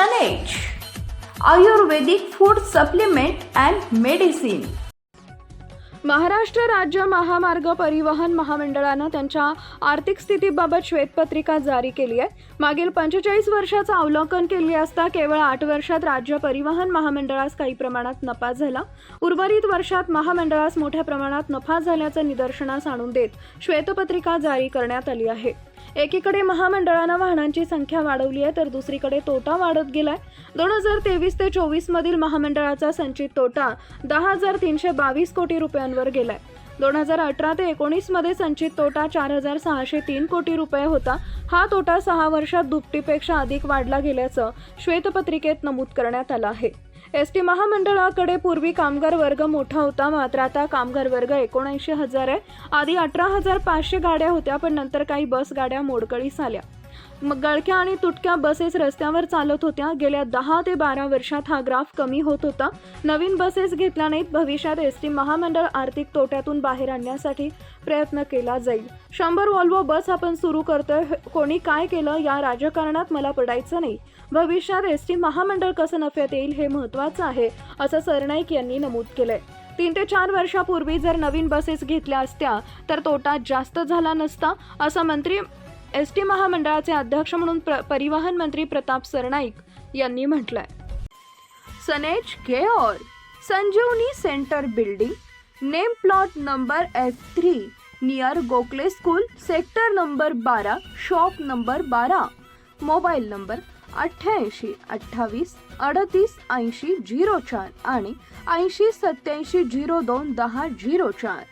Sun Age Ayurvedic Food Supplement and Medicine. Maharashtra राज्य महामार्ग परिवहन महामंडळानं त्यांच्या आर्थिक स्थितीबाबत श्वेतपत्रिका जारी केली आहे. मागील पंचेचाळीस वर्षाचं अवलोकन केली असता केवळ आठ वर्षात राज्य परिवहन महामंडळास काही प्रमाणात नफा झाला. उर्वरित वर्षात महामंडळास मोठ्या प्रमाणात नफा झाल्याचं निदर्शनास आणून देत श्वेतपत्रिका जारी करण्यात आली आहे. एकीकडे महामंडळानं वाहनांची संख्या वाढवली आहे तर दुसरीकडे तोटा वाढत गेलाय. दोन हजार तेवीस ते चोवीस मधील महामंडळाचा संचित तोटा दहा हजार तीनशे बावीस कोटी रुपयांवर गेलाय. दोन हजार अठरा ते एकोणीसमध्ये संचित तोटा चार हजार सहाशे तीन कोटी रुपये होता. हा तोटा सहा वर्षात दुपटीपेक्षा अधिक वाढला गेल्याचं श्वेतपत्रिकेत नमूद करण्यात आलं आहे. एस टी महामंडळाकडे पूर्वी कामगार वर्ग मोठा होता मात्र आता कामगार वर्ग एकोणऐंशी हजार आहे. आधी अठरा हजार पाचशे गाड्या होत्या पण नंतर काही बस गाड्या मोडकळीस आल्या. गळक्या आणि तुटक्या बसेस रस्त्यावर चालत होत्या. गेल्या दहा ते बारा वर्षात हा ग्राफ कमी होत होता. नवीन बसेस घेतल्या नाहीत. भविष्यात एस टी महामंडळ आर्थिक तोट्यातून बाहेर आणण्यासाठी प्रयत्न केला जाईल. शंभर वॉल्वो बस आपण सुरू करतोय. कोणी काय केलं या राजकारणात मला पडायचं नाही. भविष्यात एस टी महामंडळ कसं नफ्यात येईल हे महत्त्वाचं आहे असं सरनाईक यांनी नमूद केलंय. तीन ते चार वर्षापूर्वी जर नवीन बसेस घेतल्या असत्या तर तोटा जास्त झाला नसता असं मंत्री एस टी महामंडळाचे अध्यक्ष म्हणून प्र परिवहन मंत्री प्रताप सरनाईक यांनी म्हटलंय. सनेज घेओर Sanjeevani centre building name plot number F three near Gokhale school sector number बारा शॉप नंबर बारा मोबाईल नंबर अठ्ठ्याऐंशी अठ्ठावीस अडतीस ऐंशी झिरो चार आणि ऐंशी सत्याऐंशी झिरो दोन दहा झिरो चार.